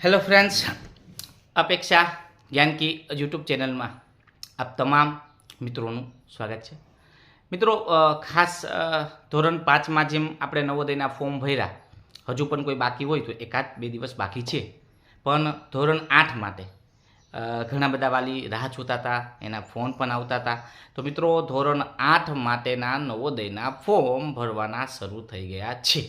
Hello friends અપેક્ષા Gyanki YouTube ચેનલમાં આપ તમામ મિત્રોનું સ્વાગત છે. મિત્રો ખાસ ધોરણ પાંચમાં જેમ આપણે નવોદયના ફોર્મ ભર્યા, હજુ પણ કોઈ બાકી હોય તો એકાદ બે દિવસ બાકી છે. પણ ધોરણ આઠ માટે ઘણા બધા વાલી રાહ જોતા હતા, એના ફોન પણ આવતા હતા. તો મિત્રો, ધોરણ આઠ માટેના નવોદયના ફોર્મ ભરવાના શરૂ થઈ ગયા છે.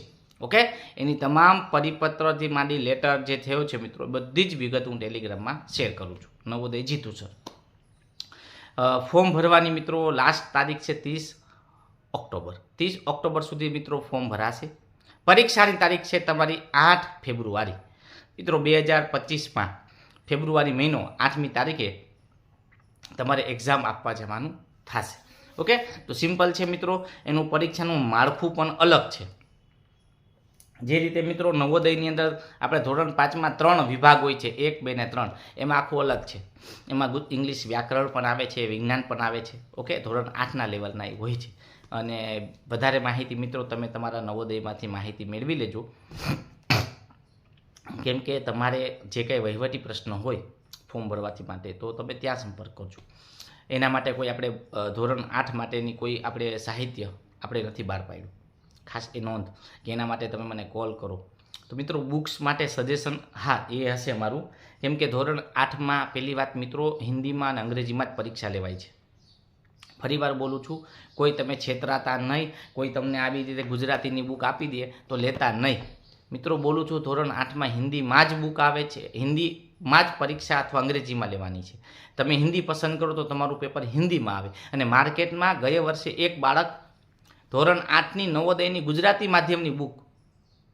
ઓકે? એની તમામ પરિપત્રથી માંડી લેટર જે થયો છે મિત્રો બધી જ વિગત હું ટેલિગ્રામમાં શેર કરું છું. નવોદય જીતું સર ફોર્મ ભરવાની મિત્રો લાસ્ટ તારીખ છે ત્રીસ ઓક્ટોબર. ત્રીસ ઓક્ટોબર સુધી મિત્રો ફોર્મ ભરાશે. પરીક્ષાની તારીખ છે તમારી આઠ ફેબ્રુઆરી. મિત્રો, બે હજાર પચીસમાં ફેબ્રુઆરી મહિનો, આઠમી તારીખે તમારે એક્ઝામ આપવા જવાનું થશે. ઓકે? તો સિમ્પલ છે મિત્રો, એનું પરીક્ષાનું માળખું પણ અલગ છે. જે રીતે મિત્રો નવોદયની અંદર આપણે ધોરણ પાંચમાં ત્રણ વિભાગ હોય છે, એક, બે ને ત્રણ, એમાં આખું અલગ છે. એમાં ઇંગ્લિશ વ્યાકરણ પણ આવે છે, વિજ્ઞાન પણ આવે છે, ઓકે? ધોરણ આઠના લેવલના એ હોય છે. અને વધારે માહિતી મિત્રો તમે તમારા નવોદયમાંથી માહિતી મેળવી લેજો. કેમ કે તમારે જે કંઈ વહીવટી પ્રશ્ન હોય ફોર્મ ભરવાથી માટે, તો તમે ત્યાં સંપર્ક કરજો. એના માટે કોઈ આપણે ધોરણ આઠ માટેની કોઈ આપણે સાહિત્ય આપણે નથી બહાર પાડ્યું. ખાસ એ નોંધ કે એના માટે તમે મને કોલ કરો. તો મિત્રો બુક્સ માટે સજેશન હા, એ હશે મારું. કેમ કે ધોરણ આઠમાં પહેલી વાત મિત્રો હિન્દીમાં અને અંગ્રેજીમાં જ પરીક્ષા લેવાય છે. ફરીવાર બોલું છું, કોઈ તમે છેતરાતા નહીં, કોઈ તમને આવી રીતે ગુજરાતીની બુક આપી દે તો લેતા નહીં. મિત્રો, બોલું છું, ધોરણ આઠમાં હિન્દીમાં જ બુક આવે છે, હિન્દીમાં જ પરીક્ષા અથવા અંગ્રેજીમાં લેવાની છે. તમે હિન્દી પસંદ કરો તો તમારું પેપર હિન્દીમાં આવે. અને માર્કેટમાં ગયા વર્ષે એક બાળક ધોરણ આઠની નવોદયની ગુજરાતી માધ્યમની બુક.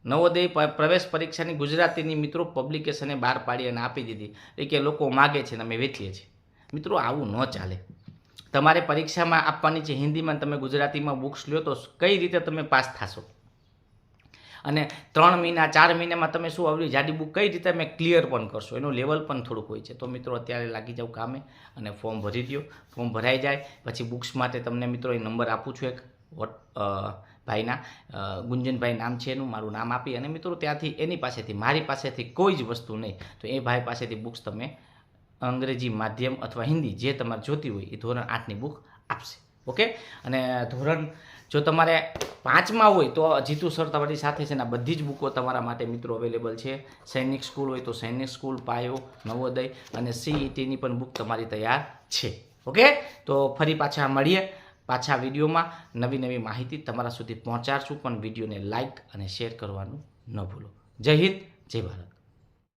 નવોદય પ્રવેશ પરીક્ષાની ગુજરાતીની મિત્રો પબ્લિકેશને બહાર પાડી અને આપી દીધી. એ કે લોકો માગે છે ને અમે વેચીએ છીએ. મિત્રો, આવું ન ચાલે. તમારે પરીક્ષામાં આપવાની છે હિન્દીમાં તમે ગુજરાતીમાં બુક્સ લ્યો તો કઈ રીતે તમે પાસ થશો? અને ત્રણ મહિના, ચાર મહિનામાં તમે શું આવડી જાડી બુક કઈ રીતે તમે ક્લિયર પણ કરશો? એનું લેવલ પણ થોડુંક હોય છે. તો મિત્રો, અત્યારે લાગી જાવ કામે અને ફોર્મ ભરી દો ફોર્મ ભરાઈ જાય. પછી બુક્સ માટે તમને મિત્રો એ નંબર આપું છું એક. વોટ ભાઈના ગુંજનભાઈ નામ છે એનું, મારું નામ આપી અને મિત્રો ત્યાંથી એની પાસેથી, મારી પાસેથી કોઈ જ વસ્તુ નહીં. તો એ ભાઈ પાસેથી બુક્સ તમે અંગ્રેજી માધ્યમ અથવા હિન્દી જે તમારે જોતી હોય, એ ધોરણ આઠની બુક આપશે. ઓકે અને ધોરણ જો તમારે પાંચમાં હોય, તો જીતુ સર તમારી સાથે છે ને બધી જ બુકો તમારા માટે મિત્રો અવેલેબલ છે. સૈનિક સ્કૂલ હોય તો સૈનિક સ્કૂલ પાયો, નવોદય અને સીઈટીની પણ બુક તમારી તૈયાર છે. ઓકે તો ફરી પાછા મળીએ. પાછા વિડીયોમાં નવી નવી માહિતી તમારા સુધી પહોંચાડશું, પણ વિડીયોને લાઇક અને શેર કરવાનું ન ભૂલો. જય હિન્દ, જય ભારત.